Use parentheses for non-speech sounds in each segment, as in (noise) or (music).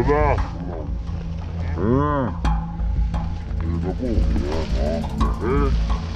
Tada! Eh. Ito po. Yan, oh. Eh. Sige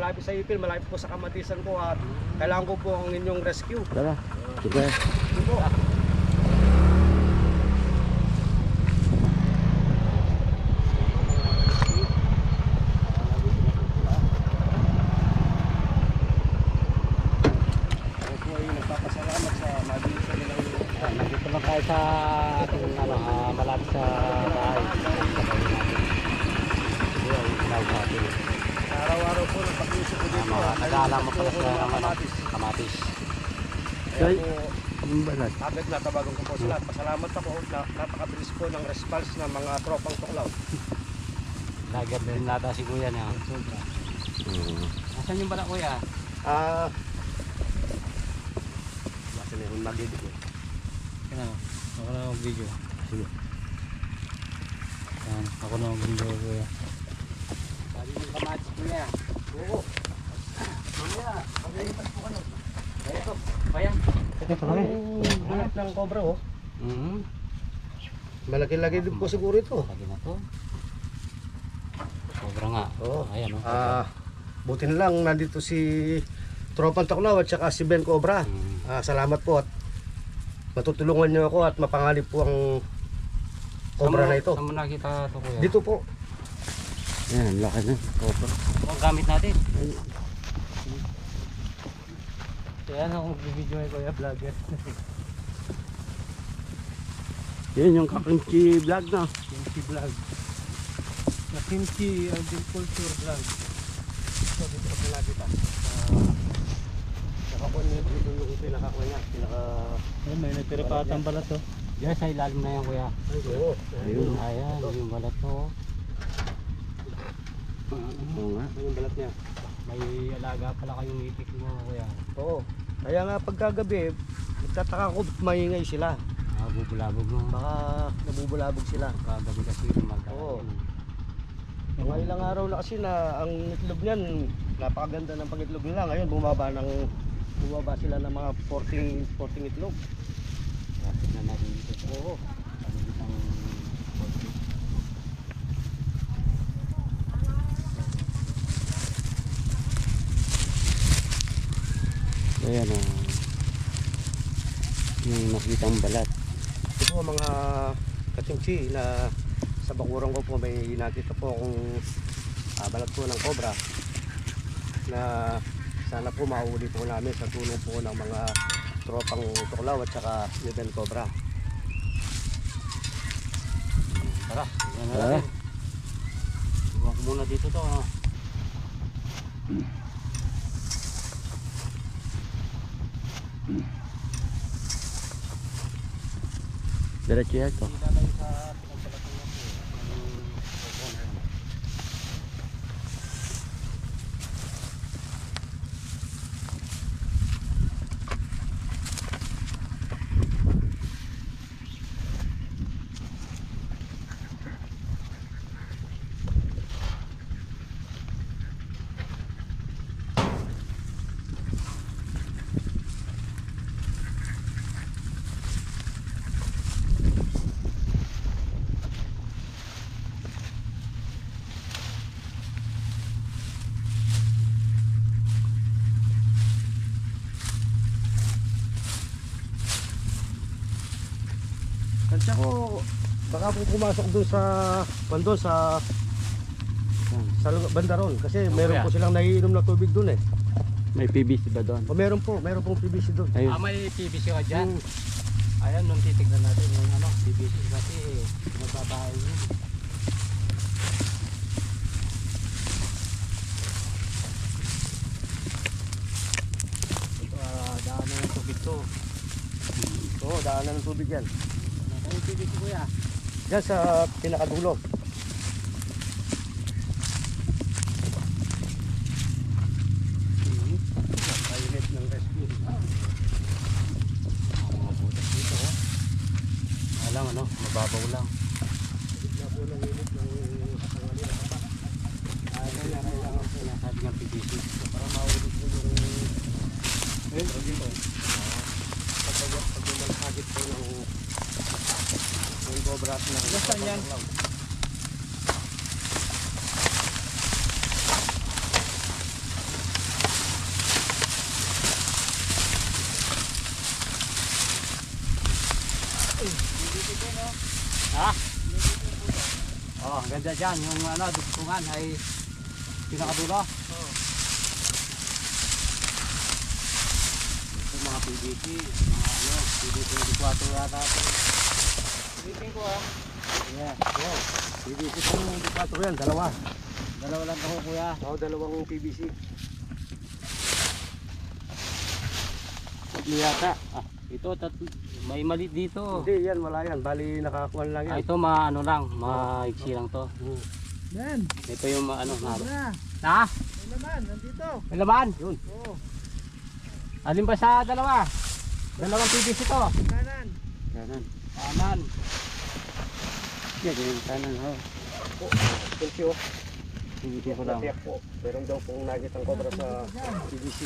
malapit sa Ipil, malapit po sa Kamatisan po at kailangan ko po ang inyong rescue. Tara. Sige. Ito po. Ah, nandito lang tayo sa ating ano, ah, malapit sa bahay. Sige, ang tawag natin. araw-araw po nagpakiusap ko Ah, dito. Mga nag-aalaman pala sa kamatis. kamatis. Kaya po, agad natabagan ko po sila. Pasalamat ako na napakabilis po ng response ng mga tropang tuklaw. Lagyan din nata si kuya niya. Hmm. Asan yung balat kuya? Ah, basta na yung magidig eh. Ano? Ako na mag-video. Sige. Yan, ako na mag-video kuya. Sabi yung kamatis kuya. Oo. Hanap ng cobra oh. Mm-hmm. Malaki-laki din po siguro ito. Lagi na to. Nga. Oo. Ayan oh. Ah, buti na lang nandito si Tropang Tuklaw at saka si Ben Cobra. Mm. Ah, salamat po at matutulungan niyo ako at mapangalip po ang cobra na ito. Saan mo nakita ito kuya? Dito po. Yan, laki na. Cobra. Ang gamit natin. Kaya ako mag-video ay kuya vlogger. (laughs) Yan yung kakimchi vlog na. Kimchi vlog. Na kimchi agriculture vlog. So, dito ko nakita. Nakakuha niya dito yung pinakakuha niya. Pinaka... Ayun, may natira pa atang balat to. Yan sa ilalim na yan kuya. Ay, oo. Ayun, ayan, yung balat to. Oo nga. Ano yung balat niya? May alaga pala kayong itik mo kuya. Oo. Kaya nga pagkagabi, nagtataka ko ba't maingay sila. Ah, bubulabog mo. Baka nabubulabog sila. Kagabi kasi mag Oo. Mga ilang araw na kasi na ang itlog niyan, napakaganda ng pangitlog nila. Ngayon bumaba ng bumaba sila ng mga 14 14 itlog. Kasi na natin dito. Oo. Ayan o. Yung nakitang balat. Ito po mga katimchi na sa bakurang ko po may nakita po akong ah, balat po ng cobra na sana po mahuli po namin sa tulong po ng mga tropang tuklaw at saka Nibel Cobra. Tara, yan na natin. Muna dito to. Ano? Diretso yan to. Ilalagay sa pinagbalatan niya po. Ang- Kantsa ko, baka po pumasok doon sa, doon sa, sa lugar- banda ron. Kasi meron kaya? po silang naiinom na tubig doon eh. May PVC ba doon? O meron po, meron pong PVC doon. Ayun. Ah, may PVC ka dyan. Hmm. Ayan, nung titignan natin yung ano, PVC kasi magbabahay yun. Ito, ah, daanan ng tubig to. Oo, daanan ng tubig yan. Yung PVC kuya? Yan sa pinakadulo. Alam, ano, mababaw lang. Bigla po ng init ng tangali na baba. Ah, kaya kailangan po na sabi ng PVC. Para maulit po yung... Ayun, o dito. Pag pag lumalhagit po ng yung gobrat ng Nasaan yan? lang. Ha? Oh, ang ganda dyan. Yung ano, dugtungan ay pinakadulo. Ito mga PVC, mga ano, PVC 24 yata. Silipin ko ah. Yeah. Wow. PVC po yung 24 yan, dalawa. Dalawa lang ako kuya. Oo, dalawang PVC. Tatlo yata. Ah, ito, tat may mali dito. Hindi, yan, wala yan. Bali, nakakuha lang Ah, yan. ito ma ano lang, maiksi lang to. Hmm. Yan, Ito yung ma- ano, na. na. Ha? May laman, nandito. May laman? Yun. Oo, Alin ba sa dalawa? Dalawang PVC to. kanan. Kanan. Kanan. Yan, yung kanan. Oh. Oh, thank you. PVC ko lang. Meron daw pong nakitang cobra sa PVC.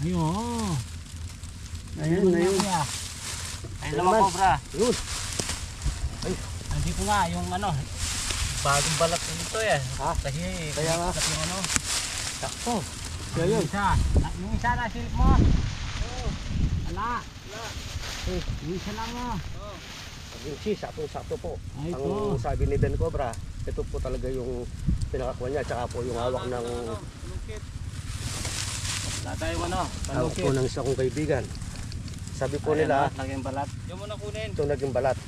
Ayun. Ayun, ayun. Ayun naman cobra. Yun. Nandito nga yung ano, bagong balat nito eh. Ha? Kasi Kaya nga. kasi ano. Sakto. Kaya yun. Isa. Yung isa na silip mo. Oo. Ala. Eh. Yung isa lang mo. Yung si, sakto-sakto po. Ay, Ang ito. sabi ni Ben Cobra, ito po talaga yung pinakakuha niya. Tsaka po yung hawak ng Wala tayong ano. hawak po ng isa kong kaibigan. Sabi po Ayan, nila, Lagyan balat. Yung muna kunin. ito naging balat.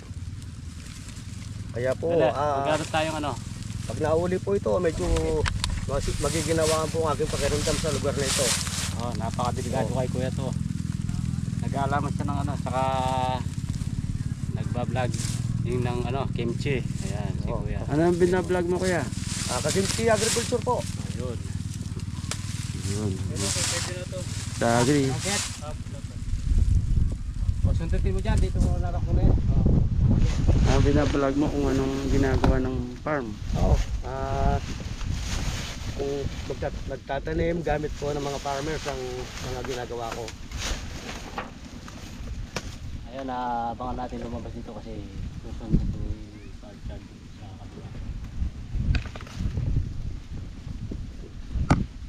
Kaya po, Dali, ah, magkaroon tayong ano. pag nauli po ito, medyo mas- magiginawa po ang aking pakiramdam sa lugar na ito. Oh, napakadelikado Oo. kay kuya to. Nag-aalaman siya ng ano, saka nagba-vlog yung ng ano, kimchi. Ayan, si Oo. kuya. Ano ang binablog mo kuya? Ah, kasi si agriculture po. Ayun. Yun. Pwede na to. Sa agri. Bakit? O, sundutin mo dyan. Dito mo narak mo na yun. Ano binablog mo kung anong ginagawa ng farm? Oo. Ah, kung magtat nagtatanim, gamit po ng mga farmers ang mga ginagawa ko. Ayun, abangan natin lumabas dito kasi susunod ito yung charge sa kabila.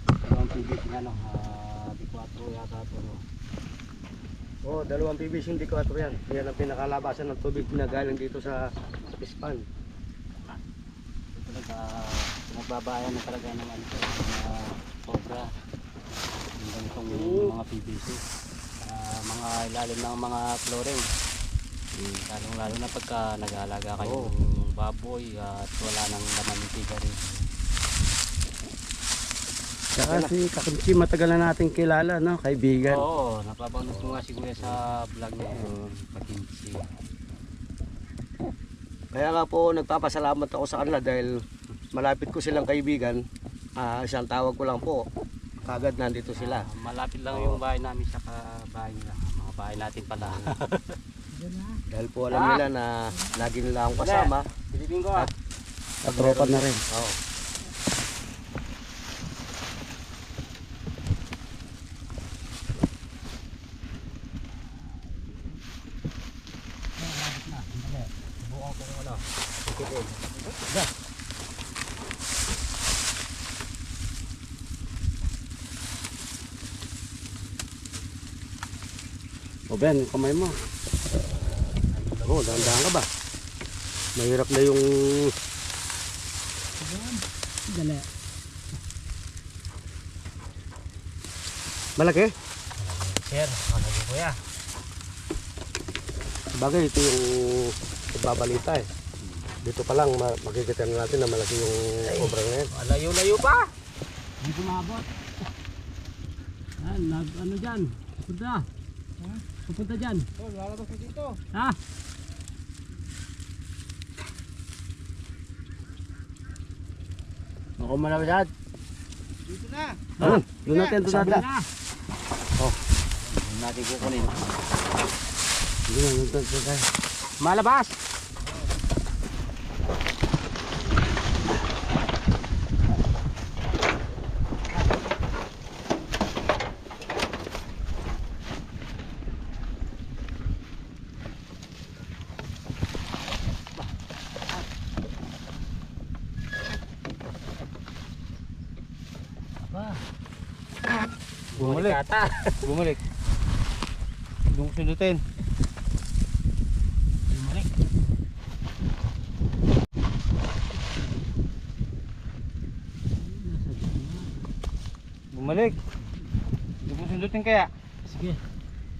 Ito ang PVC nga no, ah, di 4 yata ito no. Oo, dalawang PVC hindi ko yan. Yan ang pinakalabasan ng tubig na galing dito sa, pispan. Talaga, nagbabayan na talaga ng ano mga cobra. Yung ganitong mga PVC. Ah, mga ilalim ng mga flooring. Lalong lalo na pagka nag-aalaga kayo Oo. ng baboy at wala nang laman ng tiga rin. Saka si Kakimchi matagal na natin kilala, no? Kaibigan. Oo, napabanggit mo nga si Kuya sa vlog niya. Oo. Pakinsi. Kaya nga po nagpapasalamat ako sa kanila dahil malapit ko silang kaibigan. Ah, isang tawag ko lang po. Kagad nandito sila. Ah, malapit lang Oo. yung bahay namin sa bahay nila. Mga bahay natin pala. (laughs) Dahil po alam Ah. nila na lagi nila akong kasama. Pilipin ko ah. Katropa na rin. Oo. Bukan ko kung ano. Ben, kamay mo. Oo, oh, dahan ka ba? Mahirap na yung Dali. malaki. Sir, po kuya? Sabagay, ito yung nagbabalita eh. Dito pa lang ma- makikita na natin na malaki yung cobra na yan. Layo-layo pa. Hindi kumabot. Ano dyan? Pupunta. Pupunta dyan. Oh, lalabas na dito. Ha? Ako malawad. Dito na. Ah, doon natin, doon natin. Na. Hindi natin kukunin. Doon doon doon, doon tayo. Malabas! Kata. (laughs) Bumalik. Doon ko sundutin. Bumalik. Bumalik. Doon ko sundutin kaya. Sige.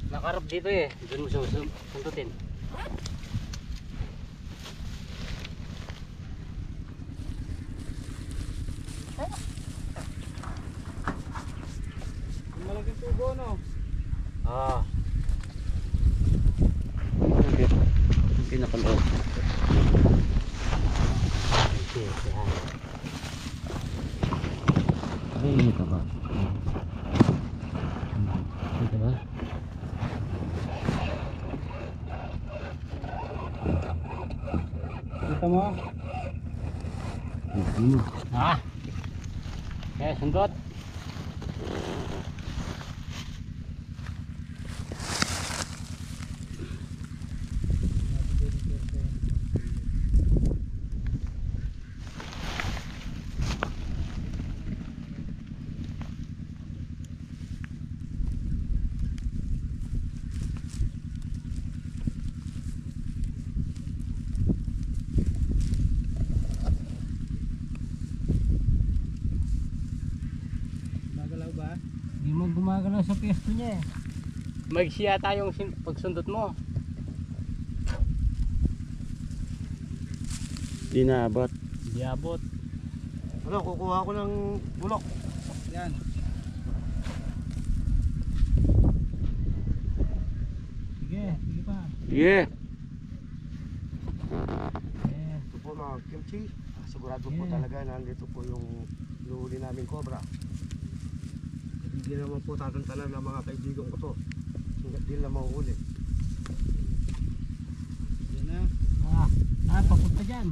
Nakarap dito eh. Doon mo susum. Suntutin. Malaking tubo, no? Ah. Ang pinakaloob. Okay. Yan. Ay, ito ba? Dito ba? Kita mo? Ha? Eh, sundot. Magalaw ba? Gumagalaw sa pwesto niya eh. Yung sin- pagsundot mo. Di naabot. Hindi abot. Ano, kukuha ko ng bulok. Yan. Sige, sige pa. Sige. Eh, Ito po mga kimchi. Ah, Sigurado po Yeah. talaga na nandito po yung luhuli namin cobra. Hindi naman po tatantanan ng mga kaibigan ko to. Hindi nila mahuhuli. Yan na. ah, ah, papunta dyan.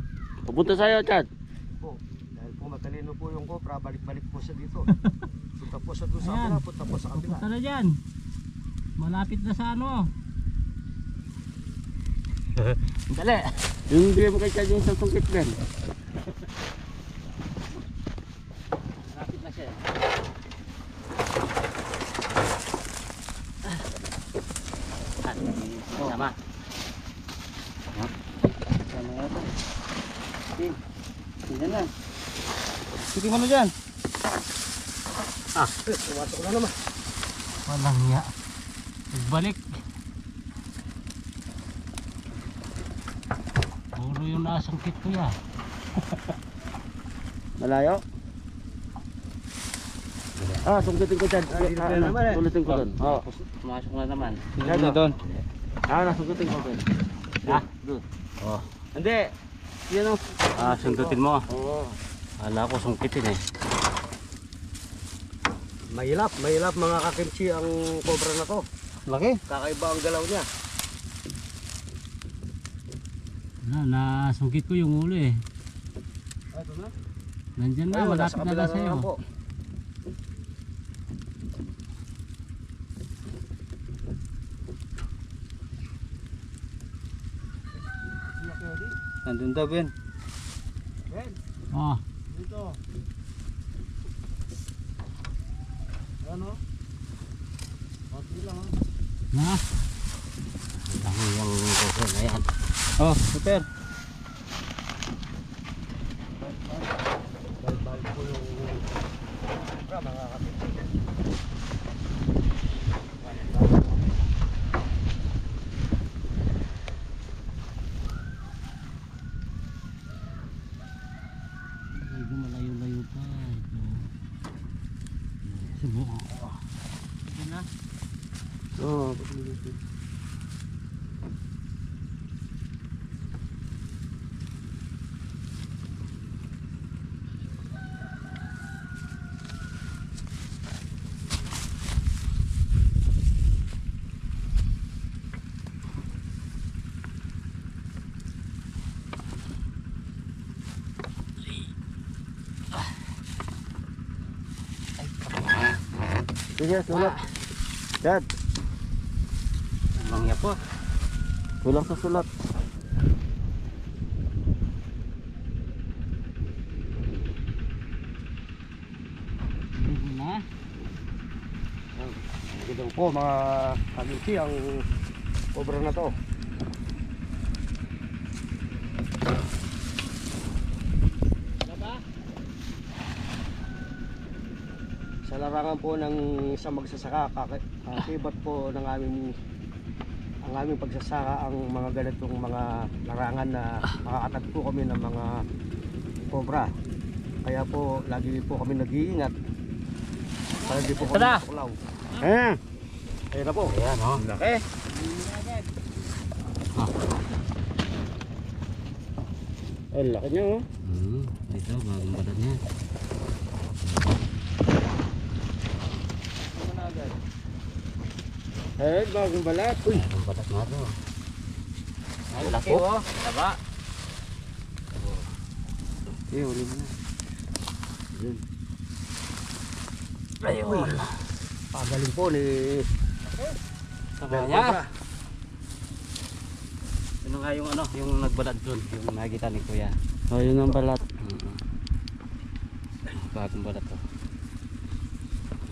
Papunta sa'yo, Chad. Po, dahil po matalino po yung cobra, balik-balik po siya dito. (laughs) punta po siya doon sa kabila, punta po sa kabila. Papunta na dyan. Malapit na sa ano. (laughs) Dali. Yung bigay mo kay Chad yung sa sungkit din. Malapit na siya. Ah, sama. Sama nga ito. Sige. Tingnan na. Sige mo na dyan. Eh, pumasok na naman. Walang hiya. Nagbalik. Puro yung nasangkit ko ya. (laughs) Malayo? Ah, sungkitin ko Chad. Ah, ano, eh. Ko doon. Oo. Pumasok na naman. Sige na doon. Ah, nasungkitin ko doon. Ah? Doon. Oh. Hindi. Yan ang... Ah, sundutin mo. Oo. Kala ko sungkitin eh. Mahilap, mahilap mga kakimchi ang cobra na to. Laki. Kakaiba ang galaw niya. Na, nasungkit ko yung ulo eh. Ah, ito na. Nandyan na, malapit na lang sa'yo. Nandun daw yan. Ben, Oh, dito. Ano? Konti lang ha. na. Ang yung kuko na yan. Oh, super. Balik po yung cobra mga kakimchi. Medyo malayo-layo pa. Ito. Subukan ko. Sige na. Oo. Sige, sulat. Dad, Po. kulang sa sulat. Ito po mga kakimchi ang cobra na to. Sa larangan po ng isang magsasaka, kakibat po ng aming ang aming pagsasaka ang mga ganitong mga larangan na makakatag po kami ng mga cobra. Kaya po lagi po kami nag-iingat para di po kami Tada! makuklaw. Eh, Ayun na po. Ayan oh. Laki. ay laki niya oh. Hmm, ito bagong balat niya. Eh, bagong balat. Uy, Bagong balat na to. Ay, laki oh. Taba. eh, uli mo na. Ayun. Pagaling po ni Taba niya. Ano nga yung ano, yung nagbalat doon, yung nakita ni Kuya. Oh, yun ang balat. Mm. Bagong balat to.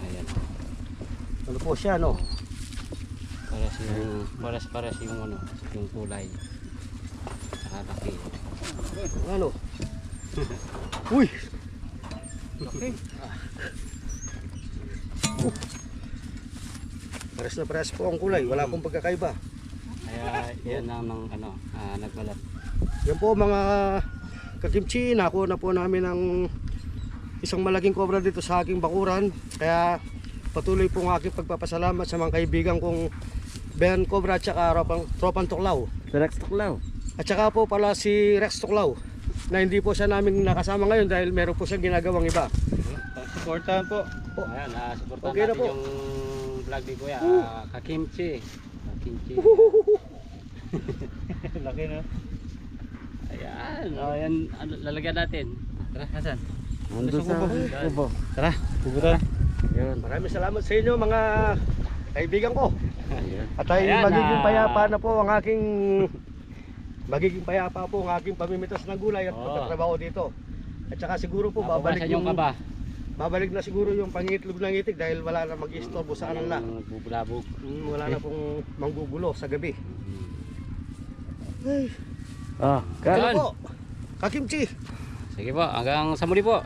Ayan. Ano po siya no? Pares yung, pares pares yung ano, yung kulay. Saka laki. Ano? (laughs) Uy! Laki. Uh. Pares na pares po ang kulay. Wala akong pagkakaiba. Kaya yan ang ng ano, ah, nagbalat. Yan po mga kakimchi. Nakuha na po namin ang isang malaking cobra dito sa aking bakuran. Kaya patuloy po ang aking pagpapasalamat sa mga kaibigan kong Ben Cobra at saka Tropang, Tropang Tuklaw. Rex Tuklaw. At saka po pala si Rex Tuklaw na hindi po siya namin nakasama ngayon dahil meron po siyang ginagawang iba. Supportahan po. Ayan, ah, supportan Okay na natin po. yung vlog ni Kuya, ah, Kakimchi. Kakimchi. (laughs) Laki na. Ayan, oh, ayan, ano, lalagyan natin. Tara, Hasan. Nandun sa kubo. Tara. Yun. Maraming salamat sa inyo mga kaibigan ko. At ay Ayan, magiging ah. payapa na po ang aking magiging payapa po ang aking pamimitas ng gulay at Oo. pagtatrabaho dito. At saka siguro po babalik yung kaba. babalik na siguro yung pangitlog ng itik dahil wala na mag-istorbo sa kanila. Yung Bubulabog. Mm, wala na pong manggugulo sa gabi. Ah, Kaya Yan. po, kakimchi. Sige po, hanggang sa muli po.